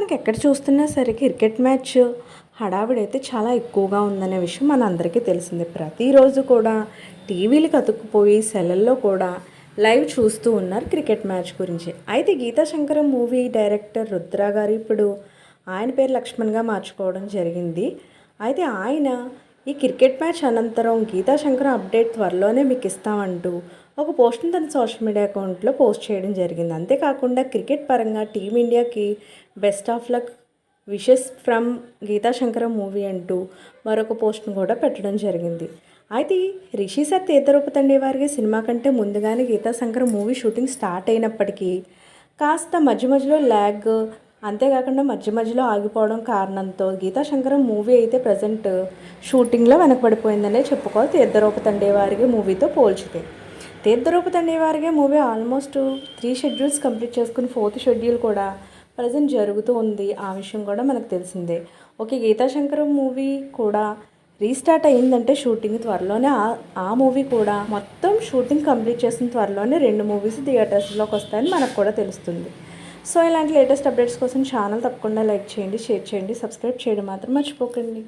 మనకి ఎక్కడ చూస్తున్నా సరే క్రికెట్ మ్యాచ్ హడావిడైతే చాలా ఎక్కువగా ఉందనే విషయం మన అందరికీ తెలిసిందే. ప్రతిరోజు కూడా టీవీలకు అతుక్కుపోయి సెలల్లో కూడా లైవ్ చూస్తూ ఉన్నారు క్రికెట్ మ్యాచ్ గురించి. అయితే గీతా శంకరం మూవీ డైరెక్టర్ రుద్ర గారు ఇప్పుడు ఆయన పేరు లక్ష్మణ్గా మార్చుకోవడం జరిగింది. అయితే ఆయన ఈ క్రికెట్ మ్యాచ్ అనంతరం గీతా శంకరం అప్డేట్ త్వరలోనే మీకు ఇస్తామంటూ ఒక పోస్ట్ని తన సోషల్ మీడియా అకౌంట్లో పోస్ట్ చేయడం జరిగింది. అంతేకాకుండా క్రికెట్ పరంగా టీమిండియాకి best of luck wishes from Geetha Shankaram movie అంటూ మరొక పోస్ట్ను కూడా పెట్టడం జరిగింది. అయితే రిషి సార్ తీర్థరూపతండి వారికి సినిమా కంటే ముందుగానే గీతాశంకర మూవీ షూటింగ్ స్టార్ట్ అయినప్పటికీ కాస్త మధ్య మధ్యలో ల్యాగ్ అంతేకాకుండా మధ్య మధ్యలో ఆగిపోవడం కారణంతో గీతా శంకరం మూవీ అయితే ప్రజెంట్ షూటింగ్లో వెనకబడిపోయిందనే చెప్పుకోవాలి. తీర్థరూపతండే వారికి మూవీతో పోల్చితే తీర్థరూపతండే వారిగా movie almost three schedules complete చేసుకుని ఫోర్త్ షెడ్యూల్ కూడా ప్రజెంట్ జరుగుతూ ఉంది. ఆ విషయం కూడా మనకు తెలిసిందే. ఓకే గీతాశంకర్ మూవీ కూడా రీస్టార్ట్ అయ్యిందంటే షూటింగ్ త్వరలోనే ఆ- ఆ మూవీ కూడా మొత్తం షూటింగ్ కంప్లీట్ చేసిన త్వరలోనే రెండు మూవీస్ థియేటర్స్లోకి వస్తాయని మనకు కూడా తెలుస్తుంది. సో ఇలాంటి లేటెస్ట్ అప్డేట్స్ కోసం ఛానల్ తప్పకుండా లైక్ చేయండి షేర్ చేయండి సబ్స్క్రైబ్ చేయడం మాత్రం మర్చిపోకండి.